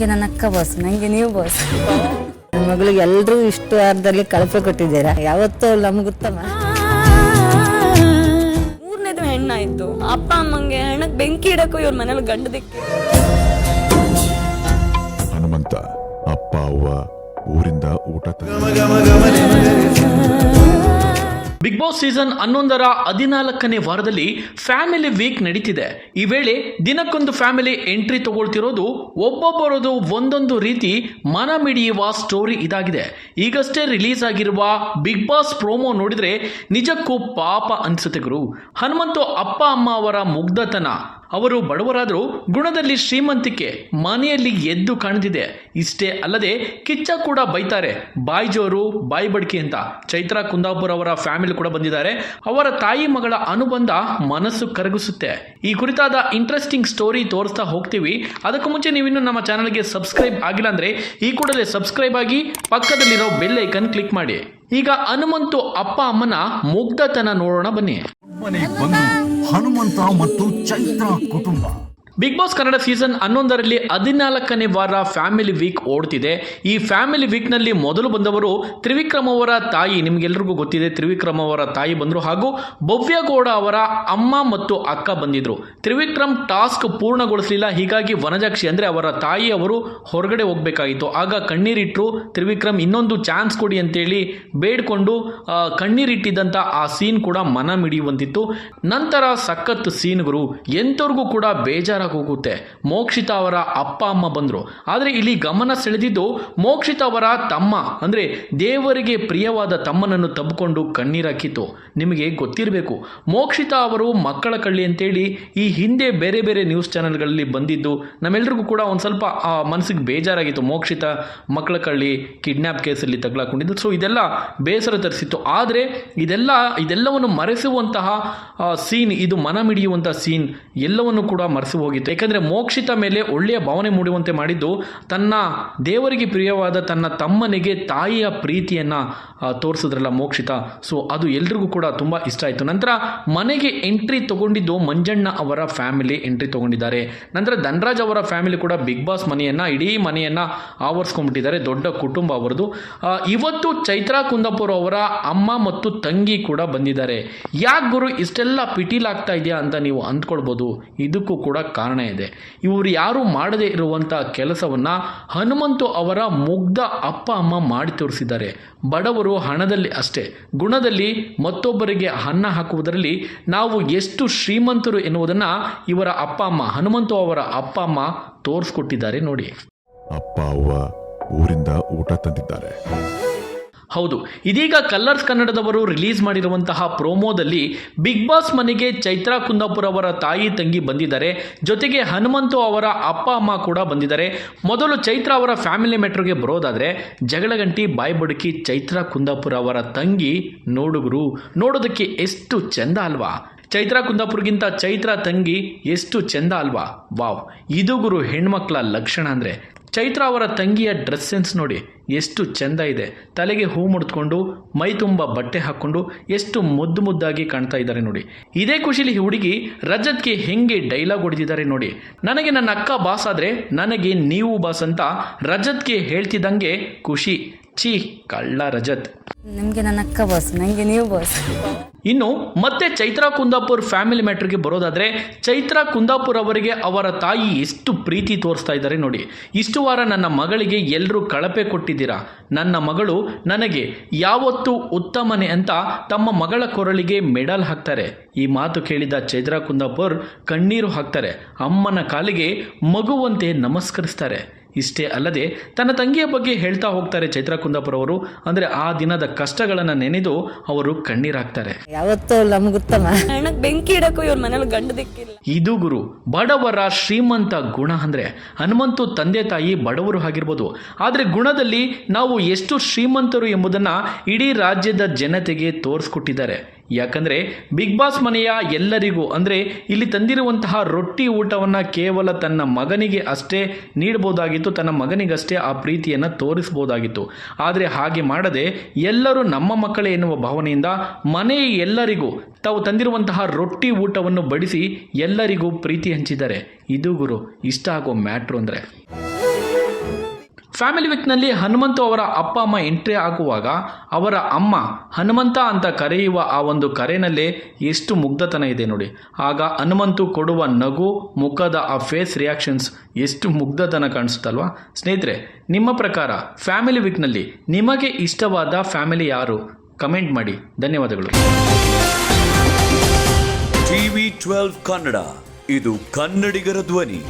ನಿಮ್ಗೆ ನನ್ನ ಅಕ್ಕ ಬಾಸ್ ನನಗೆ ನೀವು ಬಾಸ್ ನನ್ನ ಮಗಳಿಗೆ ಎಲ್ಲರೂ ಇಷ್ಟು ಅರ್ಧದಲ್ಲಿ ಕಳಪೆ ಕೊಟ್ಟಿದ್ದೀರಾ ಯಾವತ್ತೂ ನಮ್ಗೆ ಉತ್ತಮ ಮೂರನೇದು ಹೆಣ್ಣಾಯ್ತು ಅಪ್ಪ ಅಮ್ಮಂಗೆ ಹೆಣ್ಣಕ್ಕೆ ಬೆಂಕಿ ಇಡಕ್ಕೂ ಇವ್ರ ಮನೇಲಿ ಗಂಡದಿಕ್ಕೆ ಹನುಮಂತ ಅಪ್ಪ ಅವ್ವ ಊರಿಂದ ಊಟ ತಂದು ಬಿಗ್ ಬಾಸ್ ಸೀಸನ್ ಹನ್ನೊಂದರ ಹದಿನಾಲ್ಕನೇ ವಾರದಲ್ಲಿ ಫ್ಯಾಮಿಲಿ ವೀಕ್ ನಡೀತಿದೆ. ಈ ವೇಳೆ ದಿನಕ್ಕೊಂದು ಫ್ಯಾಮಿಲಿ ಎಂಟ್ರಿ ತಗೊಳ್ತಿರೋದು ಒಬ್ಬೊಬ್ಬರದು ಒಂದೊಂದು ರೀತಿ ಮನ ಮಿಡಿಯುವ ಸ್ಟೋರಿ ಇದಾಗಿದೆ. ಈಗಷ್ಟೇ ರಿಲೀಸ್ ಆಗಿರುವ ಬಿಗ್ ಬಾಸ್ ಪ್ರೋಮೋ ನೋಡಿದ್ರೆ ನಿಜಕ್ಕೂ ಪಾಪ ಅನ್ಸುತ್ತೆ ಗುರು. ಹನುಮಂತು ಅಪ್ಪ, ಅಮ್ಮ ಅವರ ಮುಗ್ಧತನ. ಅವರು ಬಡವರಾದರೂ ಗುಣದಲ್ಲಿ ಶ್ರೀಮಂತಿಕೆ ಮನೆಯಲ್ಲಿ ಎದ್ದು ಕಾಣದಿದೆ ಇಷ್ಟೇ ಅಲ್ಲದೆ ಕಿಚ್ಚ ಕೂಡ ಬೈತಾರೆ. ಬಾಯ್ ಜೋರು ಬಾಯಿ ಬಡ್ಕಿ ಅಂತ ಚೈತ್ರಾ ಕುಂದಾಪುರ್ ಅವರ ಫ್ಯಾಮಿಲಿ ಕೂಡ ಬಂದಿದ್ದಾರೆ. ಅವರ ತಾಯಿ ಮಗಳ ಅನುಬಂಧ ಮನಸ್ಸು ಕರಗಿಸುತ್ತೆ. ಈ ಕುರಿತಾದ ಇಂಟ್ರೆಸ್ಟಿಂಗ್ ಸ್ಟೋರಿ ತೋರಿಸ್ತಾ ಹೋಗ್ತೀವಿ. ಅದಕ್ಕೂ ಮುಂಚೆ ನೀವಿನ್ನು ನಮ್ಮ ಚಾನಲ್ಗೆ ಸಬ್ಸ್ಕ್ರೈಬ್ ಆಗಿಲ್ಲ ಅಂದ್ರೆ ಈ ಕೂಡಲೇ ಸಬ್ಸ್ಕ್ರೈಬ್ ಆಗಿ ಪಕ್ಕದಲ್ಲಿರೋ ಬೆಲ್ ಐಕನ್ ಕ್ಲಿಕ್ ಮಾಡಿ. ಈಗ ಹನುಮಂತು ಅಪ್ಪ ಅಮ್ಮನ ಮುಗ್ಧತನ ನೋಡೋಣ ಬನ್ನಿ. ಹನುಮಂತ ಮತ್ತು ಚೈತ್ರ ಕುಟುಂಬ. ಬಿಗ್ ಬಾಸ್ ಕನ್ನಡ ಸೀಸನ್ ಹನ್ನೊಂದರಲ್ಲಿ ಹದಿನಾಲ್ಕನೇ ವಾರ ಫ್ಯಾಮಿಲಿ ವೀಕ್ ಓಡ್ತಿದೆ. ಈ ಫ್ಯಾಮಿಲಿ ವೀಕ್ನಲ್ಲಿ ಮೊದಲು ಬಂದವರು ತ್ರಿವಿಕ್ರಮ ಅವರ ತಾಯಿ, ನಿಮಗೆಲ್ರಿಗೂ ಗೊತ್ತಿದೆ ತ್ರಿವಿಕ್ರಮ ಅವರ ತಾಯಿ ಬಂದರು ಹಾಗೂ ಭವ್ಯಗೌಡ ಅವರ ಅಮ್ಮ ಮತ್ತು ಅಕ್ಕ ಬಂದಿದ್ರು. ತ್ರಿವಿಕ್ರಮ್ ಟಾಸ್ಕ್ ಪೂರ್ಣಗೊಳಿಸಲಿಲ್ಲ, ಹೀಗಾಗಿ ವನಜಾಕ್ಷಿ ಅಂದರೆ ಅವರ ತಾಯಿ ಅವರು ಹೊರಗಡೆ ಹೋಗಬೇಕಾಗಿತ್ತು. ಆಗ ಕಣ್ಣೀರಿಟ್ಟರು ತ್ರಿವಿಕ್ರಮ್, ಇನ್ನೊಂದು ಚಾನ್ಸ್ ಕೊಡಿ ಅಂತೇಳಿ ಬೇಡ್ಕೊಂಡು ಕಣ್ಣೀರಿಟ್ಟಿದ್ದಂಥ ಆ ಸೀನ್ ಕೂಡ ಮನ ಮಿಡಿಯುವಂತಿತ್ತು. ನಂತರ ಸಖತ್ ಸೀನ್ಗಳು ಎಂಥವ್ರಿಗೂ ಕೂಡ ಬೇಜಾರಾಗಿ ಹೋಗುತ್ತೆ ಮೋಕ್ಷಿತ ಅವರ ಅಪ್ಪ, ಅಮ್ಮ ಬಂದರು. ಆದರೆ ಇಲ್ಲಿ ಗಮನ ಸೆಳೆದಿದ್ದು ಮೋಕ್ಷಿತ ಅವರ ತಮ್ಮ. ಅಂದರೆ ದೇವರಿಗೆ ಪ್ರಿಯವಾದ ತಮ್ಮನನ್ನು ತಬ್ಬಿಕೊಂಡು ಕಣ್ಣೀರಾಕಿತು ನಿಮಗೆ ಗೊತ್ತಿರಬೇಕು, ಮೋಕ್ಷಿತ ಅವರು ಮಕ್ಕಳ ಕಳ್ಳಿ ಅಂತೇಳಿ ಈ ಹಿಂದೆ ಬೇರೆ ಬೇರೆ ನ್ಯೂಸ್ ಚಾನೆಲ್ಗಳಲ್ಲಿ ಬಂದಿದ್ದು ನಮ್ಮೆಲ್ರಿಗೂ ಕೂಡ ಒಂದು ಸ್ವಲ್ಪ ಮನಸ್ಸಿಗೆ ಬೇಜಾರಾಗಿತ್ತು. ಮೋಕ್ಷಿತ ಮಕ್ಕಳ ಕಳ್ಳಿ ಕಿಡ್ನ್ಯಾಪ್ ಕೇಸಲ್ಲಿ ತಗಲಾಕೊಂಡಿದ್ದು. ಸೊ ಇದೆಲ್ಲ ಬೇಸರ ತರಿಸಿತ್ತು. ಆದರೆ ಇದೆಲ್ಲ, ಇದೆಲ್ಲವನ್ನು ಮರೆಸುವಂತಹ ಸೀನ್ ಇದು ಮನ ಮಿಡಿಯುವಂತಹ ಸೀನ್ ಎಲ್ಲವನ್ನು ಕೂಡ ಮರೆಸಿ ಹೋಗಿತ್ತು. ಏಕೆಂದರೆ ಮೋಕ್ಷಿತ ಮೇಲೆ ಒಳ್ಳೆಯ ಭಾವನೆ ಮೂಡುವಂತೆ ಮಾಡಿದ್ದು ತನ್ನ ದೇವರಿಗೆ ಪ್ರಿಯವಾದ ತನ್ನ ತಮ್ಮನಿಗೆ ತಾಯಿಯ ಪ್ರೀತಿಯನ್ನು ತೋರಿಸಿದ್ರಲ್ಲ ಮೋಕ್ಷಿತ. ಸೊ ಅದು ಎಲ್ರಿಗೂ ಕೂಡ ತುಂಬ ಇಷ್ಟ ಆಯಿತು. ನಂತರ ಮನೆಗೆ ಎಂಟ್ರಿ ತಗೊಂಡಿದ್ದು ಮಂಜಣ್ಣ ಅವರ ಫ್ಯಾಮಿಲಿ ಎಂಟ್ರಿ ತಗೊಂಡಿದ್ದಾರೆ. ನಂತರ ಧನರಾಜ್ ಅವರ ಫ್ಯಾಮಿಲಿ ಕೂಡ ಬಿಗ್ ಬಾಸ್ ಮನೆಯನ್ನು, ಇಡೀ ಮನೆಯನ್ನು ಆವರಿಸ್ಕೊಂಡ್ಬಿಟ್ಟಿದ್ದಾರೆ. ದೊಡ್ಡ ಕುಟುಂಬ ಅವರದು. ಇವತ್ತು ಚೈತ್ರಾ ಕುಂದಾಪುರ ಅವರ ಅಮ್ಮ ಮತ್ತು ತಂಗಿ ಕೂಡ ಬಂದಿದ್ದಾರೆ. ಯಾಕೆ ಗುರು, ಇಷ್ಟೆಲ್ಲ ಪಿಟೀಲಾಗ್ತಾ ಇದೆಯಾ ಅಂತ ನೀವು ಅಂದ್ಕೊಳ್ಬೋದು. ಇದಕ್ಕೂ ಕೂಡ ಕಾರಣ ಇದೆ. ಇವರು ಯಾರು ಮಾಡದೇ ಇರುವಂಥ ಕೆಲಸವನ್ನು ಹನುಮಂತು ಅವರ ಮುಗ್ಧ ಅಪ್ಪ, ಅಮ್ಮ ಮಾಡಿ ತೋರಿಸಿದ್ದಾರೆ. ಬಡವರು ಹಣದಲ್ಲಿ ಅಷ್ಟೇ. ಗುಣದಲ್ಲಿ ಮತ್ತೊಬ್ಬರಿಗೆ ಅನ್ನ ಹಾಕುವುದರಲ್ಲಿ ನಾವು ಎಷ್ಟು ಶ್ರೀಮಂತರು ಎನ್ನುವುದನ್ನು ಇವರ ಅಪ್ಪ, ಅಮ್ಮ, ಹನುಮಂತು ಅವರ ಅಪ್ಪ, ಅಮ್ಮ ತೋರಿಸ್ಕೊಟ್ಟಿದ್ದಾರೆ ನೋಡಿ. ಅಪ್ಪ ಅವ್ವ ಊರಿಂದ ಊಟ ತಂದಿದ್ದಾರೆ. ಹೌದು, ಇದೀಗ ಕಲ್ಲರ್ಸ್ ಕನ್ನಡದವರು ರಿಲೀಸ್ ಮಾಡಿರುವಂತಹ ಪ್ರೋಮೋದಲ್ಲಿ ಬಿಗ್ ಬಾಸ್ ಮನೆಗೆ ಚೈತ್ರಾ ಕುಂದಾಪುರ ಅವರ ತಾಯಿ ತಂಗಿ ಬಂದಿದ್ದಾರೆ. ಜೊತೆಗೆ ಹನುಮಂತು ಅವರ ಅಪ್ಪ, ಅಮ್ಮ ಕೂಡ ಬಂದಿದ್ದಾರೆ. ಮೊದಲು ಚೈತ್ರ ಅವರ ಫ್ಯಾಮಿಲಿ ಮೆಟ್ರಿಗೆ ಬರೋದಾದರೆ ಜಗಳಗಂಟಿ ಬಾಯ್ ಬಡುಕಿ ಚೈತ್ರಾ ಕುಂದಾಪುರ ಅವರ ತಂಗಿ ನೋಡುಗರು. ನೋಡೋದಕ್ಕೆ ಎಷ್ಟು ಚೆಂದ ಅಲ್ವಾ? ಚೈತ್ರಾ ಕುಂದಾಪುರ್ಗಿಂತ ಚೈತ್ರಾ ತಂಗಿ ಎಷ್ಟು ಚೆಂದ ಅಲ್ವಾ? ವಾವ್, ಇದು ಗುರು ಹೆಣ್ಮಕ್ಳ ಲಕ್ಷಣ ಅಂದರೆ ಚೈತ್ರ ಅವರ ತಂಗಿಯ ಡ್ರೆಸ್ ಸೆನ್ಸ್ ನೋಡಿ. ಎಷ್ಟು ಚೆಂದ ಇದೆ. ತಲೆಗೆ ಹೂ ಮುಡ್ಕೊಂಡು, ಮೈ ತುಂಬ ಬಟ್ಟೆ ಹಾಕ್ಕೊಂಡು ಎಷ್ಟು ಮುದ್ದು ಮುದ್ದಾಗಿ ಕಾಣ್ತಾ ಇದ್ದಾರೆ ನೋಡಿ. ಇದೇ ಖುಷಿಲಿ ಹುಡುಗಿ ರಜತ್ಗೆ ಹೆಂಗೆ ಡೈಲಾಗ್ ಹೊಡೆದಿದ್ದಾರೆ ನೋಡಿ. ನನಗೆ ನನ್ನ ಅಕ್ಕ ಬಾಸ್ ಆದರೆ ನನಗೆ ನೀವು ಬಾಸ್ ಅಂತ ರಜತ್ಗೆ ಹೇಳ್ತಿದ್ದಂಗೆ ಖುಷಿ. ಛೀ ಕಳ್ಳ ರಜತ್. ನಿಮ್ಗೆ ನನ್ನ ಅಕ್ಕ ಬಾಸ್ ನಂಗೆ ನೀವು ಬಾಸ್ ಇನ್ನು ಮತ್ತೆ ಚೈತ್ರಾ ಕುಂದಾಪುರ್ ಫ್ಯಾಮಿಲಿ ಮ್ಯಾಟ್ರಿಗೆ ಬರೋದಾದ್ರೆ ಚೈತ್ರಾ ಕುಂದಾಪುರ್ ಅವರಿಗೆ ಅವರ ತಾಯಿ ಎಷ್ಟು ಪ್ರೀತಿ ತೋರಿಸ್ತಾ ಇದ್ದಾರೆ ನೋಡಿ. ಇಷ್ಟು ವಾರ ನನ್ನ ಮಗಳಿಗೆ ಎಲ್ಲರೂ ಕಳಪೆ ಕೊಟ್ಟಿದ್ದೀರಾ? ನನ್ನ ಮಗಳು ನನಗೆ ಯಾವತ್ತೂ ಉತ್ತಮನೆ ಅಂತ ತಮ್ಮ ಮಗಳ ಕೊರಳಿಗೆ ಮೆಡಲ್ ಹಾಕ್ತಾರೆ. ಈ ಮಾತು ಕೇಳಿದ ಚೈತ್ರಾ ಕುಂದಾಪುರ್ ಕಣ್ಣೀರು ಹಾಕ್ತಾರೆ. ಅಮ್ಮನ ಕಾಲಿಗೆ ಮಗುವಂತೆ ನಮಸ್ಕರಿಸ್ತಾರೆ. ಇಷ್ಟೇ ಅಲ್ಲದೆ ತನ್ನ ತಂಗಿಯ ಬಗ್ಗೆ ಹೇಳ್ತಾ ಹೋಗ್ತಾರೆ ಚೈತ್ರ ಕುಂದಾಪುರ ಅವರು ಅಂದರೆ ಆ ದಿನದ ಕಷ್ಟಗಳನ್ನು ನೆನೆದು ಅವರು ಕಣ್ಣೀರಾಗ್ತಾರೆ. ಯಾವತ್ತೂ ಬೆಂಕಿ ಇಡಕ್ಕೂ ಇವ್ರ ಮನೇಲಿ ಗಂಡ ದಿಕ್ಕಿಲ್ಲ. ಇದು ಗುರು ಬಡವರ ಶ್ರೀಮಂತ ಗುಣ ಅಂದರೆ ಹನುಮಂತು ತಂದೆ ತಾಯಿ ಬಡವರು ಆಗಿರ್ಬೋದು. ಆದರೆ ಗುಣದಲ್ಲಿ ನಾವು ಎಷ್ಟು ಶ್ರೀಮಂತರು ಎಂಬುದನ್ನು ಇಡೀ ರಾಜ್ಯದ ಜನತೆಗೆ ತೋರಿಸ್ಕೊಟ್ಟಿದ್ದಾರೆ. ಯಾಕಂದರೆ ಬಿಗ್ ಬಾಸ್ ಮನೆಯ ಎಲ್ಲರಿಗೂ, ಅಂದರೆ ಇಲ್ಲಿ ತಂದಿರುವಂತಹ ರೊಟ್ಟಿ ಊಟವನ್ನು ಕೇವಲ ತನ್ನ ಮಗನಿಗೆ ಅಷ್ಟೇ ನೀಡಬಹುದಾಗಿತ್ತು ತನ್ನ ಮಗನಿಗಷ್ಟೇ ಆ ಪ್ರೀತಿಯನ್ನು ತೋರಿಸಬಹುದಾಗಿತ್ತು ಆದರೆ ಹಾಗೆ ಮಾಡದೆ ಎಲ್ಲರೂ ನಮ್ಮ ಮಕ್ಕಳೇ ಎನ್ನುವ ಭಾವನೆಯಿಂದ ಮನೆ ಎಲ್ಲರಿಗೂ ತಾವು ತಂದಿರುವಂತಹ ರೊಟ್ಟಿ ಊಟವನ್ನು ಬಡಿಸಿ ಎಲ್ಲರಿಗೂ ಪ್ರೀತಿ ಹಂಚಿದ್ದಾರೆ. ಇದು ಗುರು, ಇಷ್ಟ ಆಗೋ ಮ್ಯಾಟ್ರು ಅಂದರೆ. ಫ್ಯಾಮಿಲಿ ವೀಕ್ನಲ್ಲಿ ಹನುಮಂತು ಅವರ ಅಪ್ಪ, ಅಮ್ಮ ಎಂಟ್ರಿ ಆಗುವಾಗ ಅವರ ಅಮ್ಮ ಹನುಮಂತ ಅಂತ ಕರೆಯುವ ಆ ಒಂದು ಕರೆನಲ್ಲೇ ಎಷ್ಟು ಮುಗ್ಧತನ ಇದೆ ನೋಡಿ. ಆಗ ಹನುಮಂತು ಕೊಡುವ ನಗು, ಮುಖದ ಆ ಫೇಸ್ ರಿಯಾಕ್ಷನ್ಸ್ ಎಷ್ಟು ಮುಗ್ಧತನ ಕಾಣಿಸುತ್ತಲ್ವಾ? ಸ್ನೇಹಿತರೆ, ನಿಮ್ಮ ಪ್ರಕಾರ ಫ್ಯಾಮಿಲಿ ವೀಕ್ನಲ್ಲಿ ನಿಮಗೆ ಇಷ್ಟವಾದ ಫ್ಯಾಮಿಲಿ ಯಾರು? ಕಮೆಂಟ್ ಮಾಡಿ. ಧನ್ಯವಾದಗಳು. ಟಿವಿ ಟ್ವೆಲ್ವ್ ಕನ್ನಡ, ಇದು ಕನ್ನಡಿಗರ ಧ್ವನಿ.